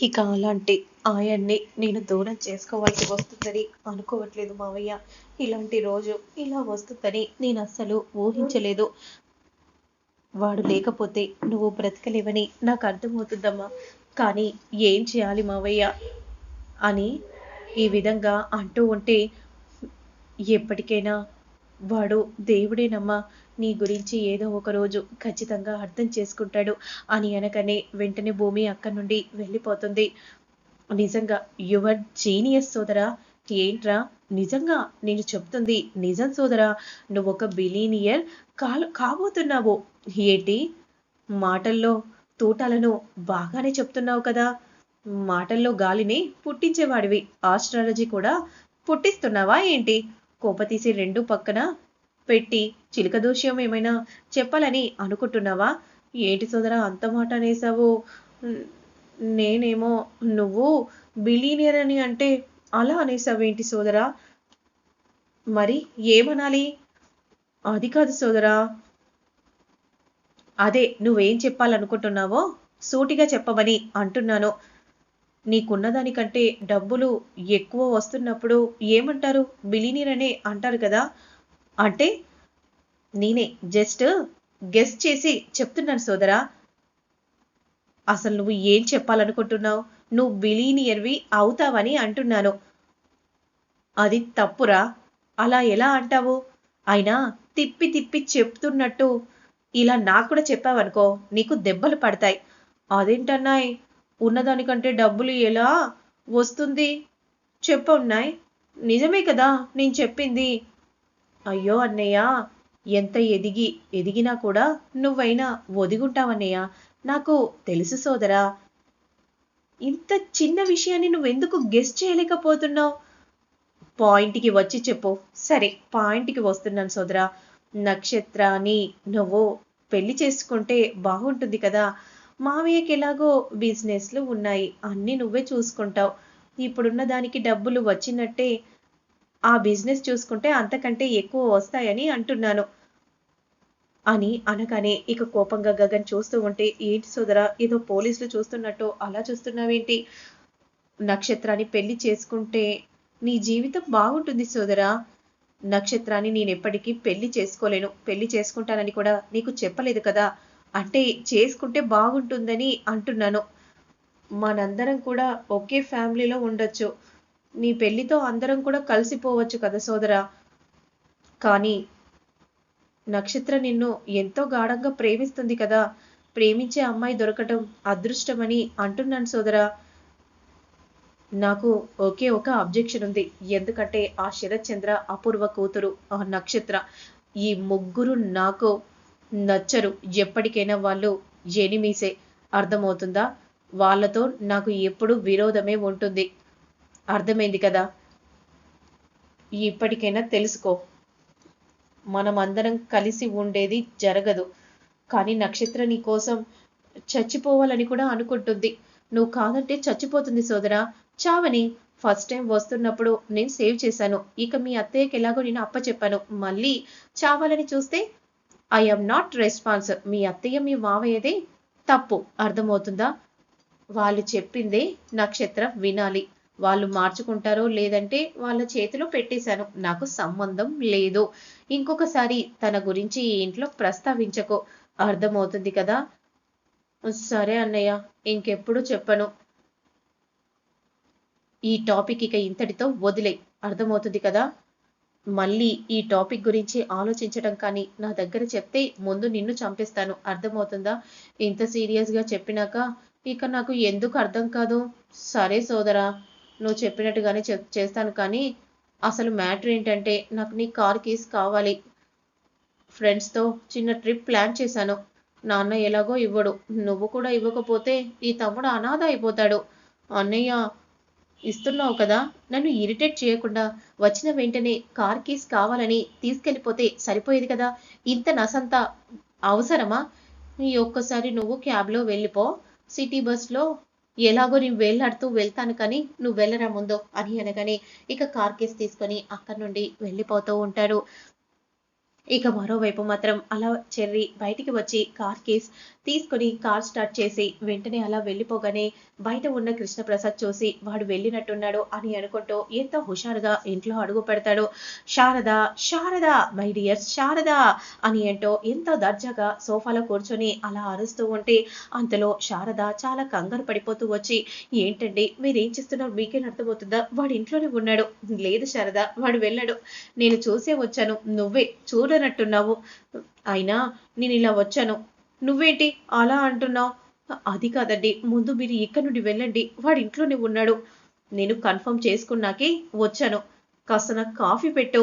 ఇక అలాంటి ఆయన్ని నేను దూరం చేసుకోవాల్సి వస్తుందని అనుకోవట్లేదు మావయ్య. ఇలాంటి రోజు ఇలా వస్తుందని నేను అస్సలు ఊహించలేదు. వాడు లేకపోతే నువ్వు బ్రతకలేవని నాకు అర్థమవుతుందమ్మా. కానీ ఏం చేయాలి మావయ్య? అని ఈ విధంగా అంటూ ఉంటే ఎప్పటికైనా వాడు దేవుడేనమ్మా. నీ గురించి ఏదో ఒక రోజు ఖచ్చితంగా అర్థం చేసుకుంటాడు. అని అనకనే వెంటనే భూమి అక్కడి నుండి వెళ్ళిపోతుంది. నిజంగా యువర్ జీనియస్ సోదరా ఏంట్రా? నిజంగా నేను చెప్తుంది నిజం సోదరా నువ్వు ఒక బిలీనియర్ కా కాబోతున్నావు. ఏంటి? మాటల్లో తూటాలను బాగానే చెప్తున్నావు కదా. మాటల్లో గాలిని పుట్టించేవాడివి. ఆస్ట్రాలజీ కూడా పుట్టిస్తున్నావా ఏంటి? కోపతీసి రెండు పక్కన పెట్టి చిలుక దోషం ఏమైనా చెప్పాలని అనుకుంటున్నావా? ఏంటి సోదరా అంత మాట అనేసావు నేనేమో నువ్వు బిలీనియర్ అని అంటే అలా అనేసావేంటి సోదరా? మరి ఏమనాలి? అది కాదు సోదరా. అదే నువ్వేం చెప్పాలనుకుంటున్నావో సూటిగా చెప్పమని అంటున్నాను. నీకున్న దానికంటే డబ్బులు ఎక్కువ వస్తున్నప్పుడు ఏమంటారు? బిలీనియర్ అనే అంటారు కదా. అంటే నేనే జస్ట్ గెస్ట్ చేసి చెప్తున్నాను సోదరా. అసలు నువ్వు ఏం చెప్పాలనుకుంటున్నావు? నువ్వు బిలీనియర్వి అవుతావని అంటున్నాను. అది తప్పురా. అలా ఎలా అంటావు? అయినా తిప్పి తిప్పి చెప్తున్నట్టు ఇలా నాకు కూడా చెప్పావనుకో నీకు దెబ్బలు పడతాయి. అదేంటన్నాయ్? ఉన్నదానికంటే డబ్బులు ఎలా వస్తుంది? చెప్పన్నాయ్ నిజమే కదా నేను చెప్పింది. అయ్యో అన్నయ్య ఎంత ఎదిగి ఎదిగినా కూడా నువ్వైనా ఒదిగుంటావన్నయ్య. నాకు తెలుసు సోదరా ఇంత చిన్న విషయాన్ని నువ్వెందుకు గెస్ట్ చేయలేకపోతున్నావు? పాయింట్కి వచ్చి చెప్పు. సరే పాయింట్కి వస్తున్నాను సోదరా. నక్షత్రాన్ని నువ్వు పెళ్ళి చేసుకుంటే బాగుంటుంది కదా. మావయ్యకి ఎలాగో బిజినెస్లు ఉన్నాయి. అన్నీ నువ్వే చూసుకుంటావు. ఇప్పుడున్న దానికి డబ్బులు వచ్చినట్టే ఆ బిజినెస్ చూసుకుంటే అంతకంటే ఎక్కువ వస్తాయని అంటున్నాను. అని అనగానే ఇక కోపంగా గగన్ చూస్తూ ఉంటే ఏంటి సోదరా ఏదో పోలీసులు చూస్తున్నట్టు అలా చూస్తున్నావేంటి? నక్షత్రాన్ని పెళ్ళి చేసుకుంటే నీ జీవితం బాగుంటుంది సోదరా నక్షత్రాన్ని నేను ఎప్పటికీ పెళ్ళి చేసుకోలేను. పెళ్ళి చేసుకుంటానని కూడా నీకు చెప్పలేదు కదా. అంటే చేసుకుంటే బాగుంటుందని అంటున్నాను. మనందరం కూడా ఒకే ఫ్యామిలీలో ఉండొచ్చు. నీ పెళ్ళితో అందరం కూడా కలిసిపోవచ్చు కదా సోదరా. కానీ నక్షత్ర నిన్ను ఎంతో గాఢంగా ప్రేమిస్తుంది కదా. ప్రేమించే అమ్మాయి దొరకటం అదృష్టమని అంటున్నాను సోదరా. నాకు ఒకే ఒక అబ్జెక్షన్ ఉంది. ఎందుకంటే ఆ శరత్ చంద్ర అపూర్వ కూతురు ఆ నక్షత్ర. ఈ ముగ్గురు నాకు నచ్చరు. ఎప్పటికైనా వాళ్ళు ఎనిమీసే. అర్థమవుతుందా? వాళ్ళతో నాకు ఎప్పుడు విరోధమే ఉంటుంది. అర్థమైంది కదా? ఇప్పటికైనా తెలుసుకో మనం అందరం కలిసి ఉండేది జరగదు. కానీ నక్షత్ర నీ కోసం చచ్చిపోవాలని కూడా అనుకుంటుంది. నువ్వు కాదంటే చచ్చిపోతుంది సోదరా. చావని ఫస్ట్ టైం వస్తున్నప్పుడు నేను సేవ్ చేశాను. ఇక మీ అత్తయ్యకి ఎలాగో నేను అప్పచెప్పాను మళ్ళీ చావాలని చూస్తే ఐ ఆమ్ నాట్ రెస్పాన్స్ మీ అత్తయ్య మీ మావయ్యదే తప్పు. అర్థమవుతుందా? వాళ్ళు చెప్పిందే నక్షత్రం వినాలి. వాళ్ళు మార్చుకుంటారో లేదంటే వాళ్ళ చేతిలో పెట్టేశాను. నాకు సంబంధం లేదు. ఇంకొకసారి తన గురించి ఈ ఇంట్లో ప్రస్తావించకో. అర్థమవుతుంది కదా? సరే అన్నయ్య ఇంకెప్పుడు చెప్పను. ఈ టాపిక్ ఇక ఇంతటితో వదిలే. అర్థమవుతుంది కదా? మళ్ళీ ఈ టాపిక్ గురించి ఆలోచించడం కానీ నా దగ్గర చెప్తే ముందు నిన్ను చంపేస్తాను. అర్థమవుతుందా? ఇంత సీరియస్గా చెప్పినాక ఇక నాకు ఎందుకు అర్థం కాదు? సరే సోదరా. నువ్వు చెప్పినట్టుగానే చెప్ చేస్తాను కానీ అసలు మ్యాటర్ ఏంటంటే నాకు నీ కార్ కీస్ కావాలి. ఫ్రెండ్స్తో చిన్న ట్రిప్ ప్లాన్ చేశాను. నాన్న ఎలాగో ఇవ్వడు. నువ్వు కూడా ఇవ్వకపోతే ఈ తమ్ముడు అనాథ అయిపోతాడు. అన్నయ్య ఇస్తున్నావు కదా నన్ను ఇరిటేట్ చేయకుండా వచ్చిన వెంటనే కార్ కీస్ కావాలని తీసుకెళ్ళిపోతే సరిపోయేది కదా? ఇంత నసంత అవసరమా? ఈ ఒక్కసారి నువ్వు క్యాబ్లో వెళ్ళిపో. సిటీ బస్లో ఎలాగో నేను వేలాడుతూ వెళ్తాను కానీ నువ్వు వెళ్ళరా ముందు అని అనగానే ఇక కార్ కేసు తీసుకొని అక్కడి నుండి వెళ్ళిపోతూ ఉంటారు ఇక మరోవైపు మాత్రం అలా చెర్రి బయటికి వచ్చి కార్ కేస్ తీసుకొని కార్ స్టార్ట్ చేసి వెంటనే అలా వెళ్ళిపోగానే బయట ఉన్న కృష్ణప్రసాద్ చూసి వాడు వెళ్ళినట్టున్నాడు అని అనుకుంటూ ఎంతో హుషారుగా ఇంట్లో అడుగు పెడతాడు. శారద శారద మై డియర్ శారద అని అంటూ ఎంతో దర్జాగా సోఫాలో కూర్చొని అలా అరుస్తూ ఉంటే అంతలో శారద చాలా కంగారు పడిపోతూ వచ్చి ఏంటండి మీరేం చేస్తున్నారు? మీకేం అర్థమవుతుందా? వాడు ఇంట్లోనే ఉన్నాడు. లేదు శారద వాడు వెళ్ళాడు. నేను చూసే వచ్చాను. నువ్వే చూడనట్టున్నావు. అయినా నేను ఇలా వచ్చాను. నువ్వేంటి అలా అంటున్నావు? అది కాదండి ముందు మీరు ఇక్కడ నుండి వెళ్ళండి వాడి ఇంట్లోనే ఉన్నాడు. నేను కన్ఫర్మ్ చేసుకున్నాకే వచ్చాను. కాస్త నాకు కాఫీ పెట్టు.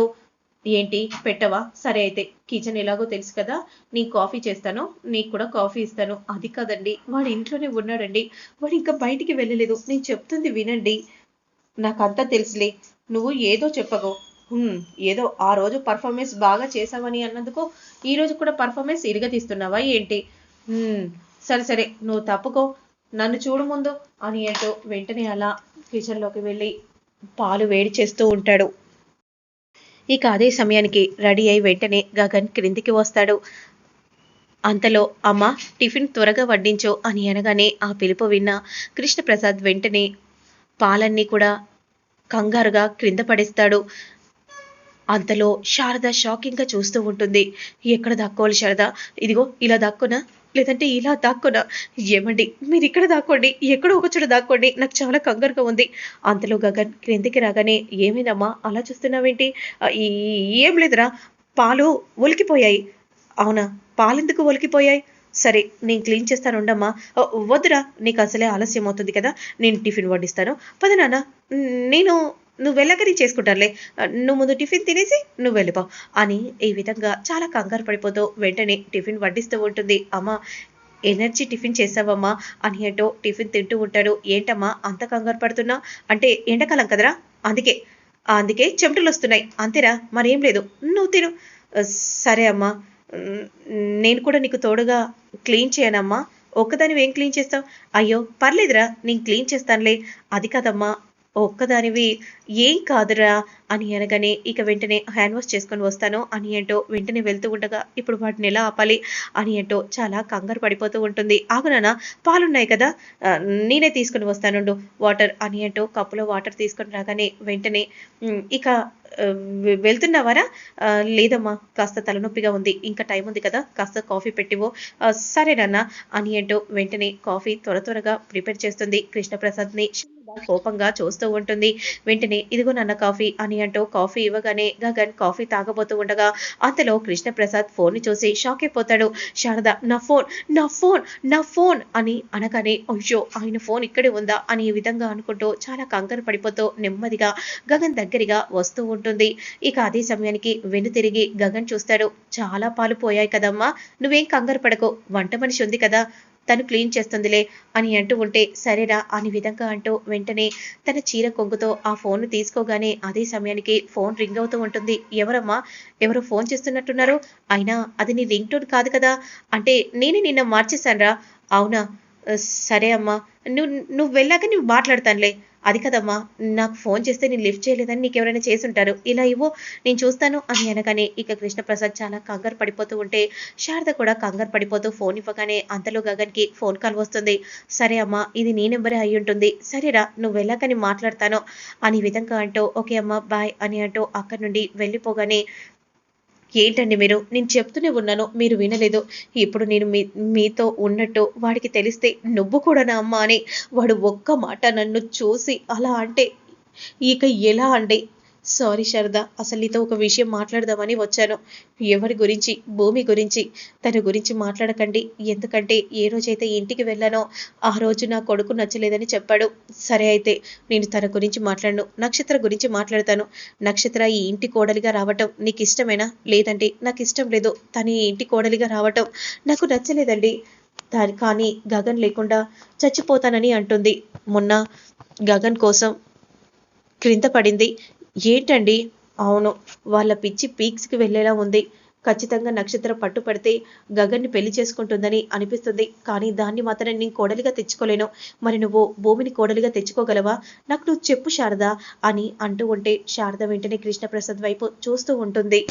ఏంటి పెట్టవా? సరే అయితే కిచెన్ ఎలాగో తెలుసు కదా నేను కాఫీ చేస్తాను నీకు కూడా కాఫీ ఇస్తాను. అది కాదండి వాడు ఇంట్లోనే ఉన్నాడండి. వాడు ఇంకా బయటికి వెళ్ళలేదు. నేను చెప్తుంది వినండి. నాకంతా తెలుసులే. నువ్వు ఏదో చెప్పగో ఏదో ఆ రోజు పర్ఫార్మెన్స్ బాగా చేసావని అన్నందుకు ఈ రోజు కూడా పర్ఫార్మెన్స్ ఇరగతీస్తున్నావా ఏంటి? సరే సరే నువ్వు తప్పుకో. నన్ను చూడు ముందు అని అంటూ వెంటనే అలా కిచెన్లోకి వెళ్ళి పాలు వేడి చేస్తూ ఉంటాడు. ఇక అదే సమయానికి రెడీ అయి వెంటనే గగన్ క్రిందికి వస్తాడు. అంతలో అమ్మ టిఫిన్ త్వరగా వడ్డించు అని అనగానే ఆ పిలుపు విన్న కృష్ణప్రసాద్ వెంటనే పాలన్నీ కూడా కంగారుగా క్రింద పడేస్తాడు. అంతలో శారద షాకింగ్గా చూస్తూ ఉంటుంది. ఎక్కడ దాక్కోవాలి శారద? ఇదిగో ఇలా దాక్కునా? లేదంటే ఇలా దాక్కునా? ఏమండి మీరు ఇక్కడ దాక్కోండి ఎక్కడో ఒక చోట దాక్కోండి నాకు చాలా కంగారుగా ఉంది. అంతలో గగన్ క్రిందికి రాగానే ఏమైందమ్మా అలా చూస్తున్నావేంటి? ఈ- ఏం లేదురా పాలు ఒలికిపోయాయి. అవునా పాలెందుకు ఒలికిపోయాయి? సరే నేను క్లీన్ చేస్తాను ఉండమ్మా. వద్దురా నీకు అసలే ఆలస్యం అవుతుంది కదా నేను టిఫిన్ వడ్డిస్తాను. పద నాన్న నేను నువ్వు వెళ్ళక నేను చేసుకుంటానులే నువ్వు ముందు టిఫిన్ తినేసి నువ్వు వెళ్ళిపో అని ఈ విధంగా చాలా కంగారు పడిపోతూ వెంటనే టిఫిన్ వడ్డిస్తూ ఉంటుంది. అమ్మ ఎనర్జీ టిఫిన్ చేసావమ్మా అని అంటూ టిఫిన్ తింటూ ఉంటాడు. ఏంటమ్మా అంత కంగారు పడుతున్నా? అంటే ఎండాకాలం కదరా? అందుకే అందుకే చెమటలు వస్తున్నాయి. అంతేరా? మరేం లేదు. నువ్వు తిను. సరే అమ్మా. నేను కూడా నీకు తోడుగా క్లీన్ చేయనమ్మా. ఒక్కదానివి ఏం క్లీన్ చేస్తావు? అయ్యో పర్లేదురా. నేను క్లీన్ చేస్తానులే. అది కాదమ్మా. ఒక్కదానివి. ఏం కాదురా అని అనగానే ఇక వెంటనే హ్యాండ్ వాష్ చేసుకొని వస్తాను. అని అంటూ వెంటనే వెళ్తూ ఉండగా ఇప్పుడు వాటిని ఎలా ఆపాలి అని అంటూ చాలా కంగారు పడిపోతూ ఉంటుంది. ఆగునానా పాలున్నాయి కదా. నేనే తీసుకుని వస్తానుండు. వాటర్ అని అంటూ కప్పులో వాటర్ తీసుకొని రాగానే వెంటనే ఇక వెళ్తున్నావారా? లేదమ్మా కాస్త తలనొప్పిగా ఉంది. ఇంకా టైం ఉంది కదా కాస్త కాఫీ పెట్టివో సరే సరేనన్నా అని అంటూ వెంటనే కాఫీ త్వర త్వరగా ప్రిపేర్ చేస్తుంది. కృష్ణప్రసాద్ని కోపంగా చూస్తూ ఉంటుంది. వెంటనే ఇదిగో నాన్న కాఫీ అని అంటూ కాఫీ ఇవ్వగానే గగన్ కాఫీ తాగబోతూ ఉండగా అంతలో కృష్ణప్రసాద్ ఫోన్ని చూసి షాక్ అయిపోతాడు. శారద నా ఫోన్ నా ఫోన్ నా ఫోన్ అని అనగానే అయ్యో ఆయన ఫోన్ ఇక్కడే ఉందా? అని ఈ విధంగా అనుకుంటూ చాలా కంగారు పడిపోతూ నెమ్మదిగా గగన్ దగ్గరగా వస్తూ ఉంటుంది ఇక అదే సమయానికి వెను తిరిగి గగన్ చూస్తాడు. చాలా పాలు పోయాయి కదమ్మా. నువ్వేం కంగారు పడకు. వంట మనిషి ఉంది కదా. తను క్లీన్ చేస్తుందిలే అని అంటూ ఉంటే సరేరా అని విధంగా అంటూ వెంటనే తన చీర కొంగుతో ఆ ఫోన్ తీసుకోగానే అదే సమయానికి ఫోన్ రింగ్ అవుతూ ఉంటుంది. ఎవరమ్మా? ఎవరు ఫోన్ చేస్తున్నట్టున్నారు. అయినా అది నీ రింగ్ టోన్ కాదు కదా. అంటే నేనే నిన్న మార్చేశానురా. అవునా? సరే అమ్మా. నువ్వు నువ్వు వెళ్ళాక నువ్వు మాట్లాడతానులే. అది కదమ్మా నాకు ఫోన్ చేస్తే నేను లిఫ్ట్ చేయలేదని నీకు ఎవరైనా చేసుంటారు. ఇలా ఇవ్వు నేను చూస్తాను అని అనగానే ఇక కృష్ణప్రసాద్ చాలా కంగారు పడిపోతూ ఉంటే శారద కూడా కంగారు పడిపోతూ ఫోన్ ఇవ్వగానే అంతలో గగన్కి ఫోన్ కాల్ వస్తుంది. సరే అమ్మా ఇది నీ నెంబరే అయి ఉంటుంది. సరేరా నువ్వు వెళ్ళాకని మాట్లాడతాను అని విధంగా అంటూ ఓకే అమ్మా బాయ్ అని అంటూ అక్కడి నుండి వెళ్ళిపోగానే ఏంటండి మీరు? నేను చెప్తూనే ఉన్నాను మీరు వినలేదు. ఇప్పుడు నేను మీ మీతో ఉన్నట్టు వాడికి తెలిస్తే నువ్వు కూడా నా అమ్మ అని వాడు ఒక్క మాట నన్ను చూసి అలా అంటే ఇక ఎలా అండి? సారీ శారద అసలు నీతో ఒక విషయం మాట్లాడదామని వచ్చాను. ఎవరి గురించి భూమి గురించి? తన గురించి మాట్లాడకండి. ఎందుకంటే ఏ రోజైతే ఇంటికి వెళ్ళానో ఆ రోజు నా కొడుకు నచ్చలేదని చెప్పాడు. సరే అయితే నేను తన గురించి మాట్లాడను. నక్షత్ర గురించి మాట్లాడతాను. నక్షత్ర ఈ ఇంటి కోడలిగా రావటం నీకు ఇష్టమేనా లేదంటే నాకు ఇష్టం లేదు. తను ఈ ఇంటి కోడలిగా రావటం నాకు నచ్చలేదండి. దాని కానీ గగన్ లేకుండా చచ్చిపోతానని అంటుంది. మొన్న గగన్ కోసం క్రింద పడింది. ఏంటండి? అవును వాళ్ళ పిచ్చి పీక్స్కి వెళ్ళేలా ఉంది. ఖచ్చితంగా నక్షత్రం పట్టుపడితే గగన్ని పెళ్ళి చేసుకుంటుందని అనిపిస్తుంది. కానీ దాన్ని మాత్రం నేను కోడలిగా తెచ్చుకోలేను. మరి నువ్వు భూమిని కోడలిగా తెచ్చుకోగలవా? నాకు నువ్వు చెప్పు శారద అని అంటూ ఉంటే శారద వెంటనే కృష్ణప్రసాద్ వైపు చూస్తూ ఉంటుంది.